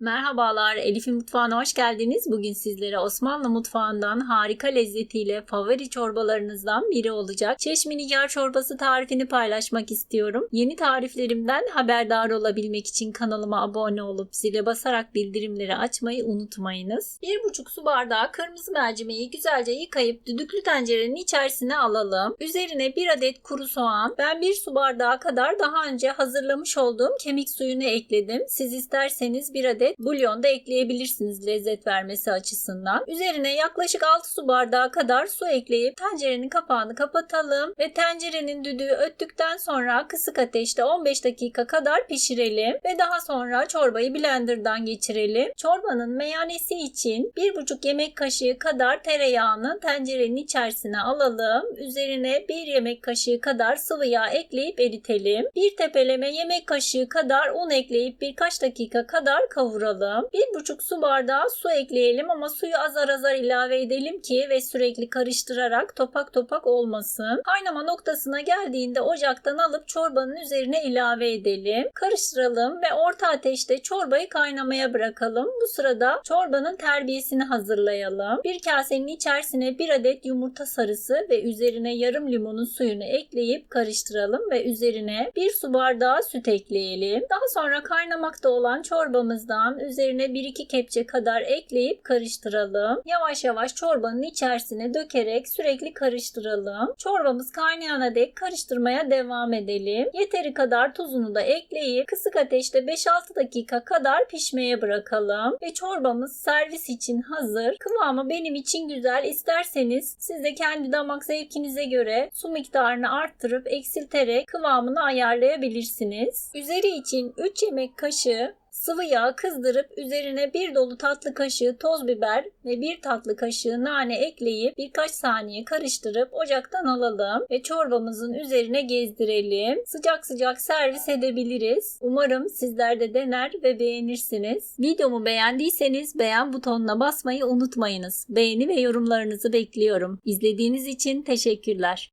Merhabalar, Elif'in mutfağına hoş geldiniz. Bugün sizlere Osmanlı mutfağından harika lezzetiyle favori çorbalarınızdan biri olacak Çeşmi Nigar çorbası tarifini paylaşmak istiyorum. Yeni tariflerimden haberdar olabilmek için kanalıma abone olup zile basarak bildirimleri açmayı unutmayınız. 1,5 su bardağı kırmızı mercimeği güzelce yıkayıp düdüklü tencerenin içerisine alalım. Üzerine 1 adet kuru soğan, ben 1 su bardağı kadar daha önce hazırlamış olduğum kemik suyunu ekledim. Siz isterseniz 1 adet bulyon da ekleyebilirsiniz lezzet vermesi açısından. Üzerine yaklaşık 6 su bardağı kadar su ekleyip tencerenin kapağını kapatalım ve tencerenin düdüğü öttükten sonra kısık ateşte 15 dakika kadar pişirelim ve daha sonra çorbayı blenderdan geçirelim. Çorbanın meyanesi için 1,5 yemek kaşığı kadar tereyağını tencerenin içerisine alalım. Üzerine 1 yemek kaşığı kadar sıvı yağ ekleyip eritelim. Bir tepeleme yemek kaşığı kadar un ekleyip birkaç dakika kadar kavuralım. 1,5 su bardağı su ekleyelim ama suyu azar azar ilave edelim ki ve sürekli karıştırarak topak topak olmasın. Kaynama noktasına geldiğinde ocaktan alıp çorbanın üzerine ilave edelim. Karıştıralım ve orta ateşte çorbayı kaynamaya bırakalım. Bu sırada çorbanın terbiyesini hazırlayalım. Bir kasenin içerisine bir adet yumurta sarısı ve üzerine yarım limonun suyunu ekleyip karıştıralım ve üzerine bir su bardağı süt ekleyelim. Daha sonra kaynamakta olan çorbamızdan üzerine 1-2 kepçe kadar ekleyip karıştıralım. Yavaş yavaş çorbanın içerisine dökerek sürekli karıştıralım. Çorbamız kaynayana dek karıştırmaya devam edelim. Yeteri kadar tuzunu da ekleyip kısık ateşte 5-6 dakika kadar pişmeye bırakalım. Ve çorbamız servis için hazır. Kıvamı benim için güzel. İsterseniz siz de kendi damak zevkinize göre su miktarını arttırıp eksilterek kıvamını ayarlayabilirsiniz. Üzeri için 3 yemek kaşığı Sıvı yağ kızdırıp üzerine bir dolu tatlı kaşığı toz biber ve bir tatlı kaşığı nane ekleyip birkaç saniye karıştırıp ocaktan alalım ve çorbamızın üzerine gezdirelim. Sıcak sıcak servis edebiliriz. Umarım sizler de dener ve beğenirsiniz. Videomu beğendiyseniz beğen butonuna basmayı unutmayınız. Beğeni ve yorumlarınızı bekliyorum. İzlediğiniz için teşekkürler.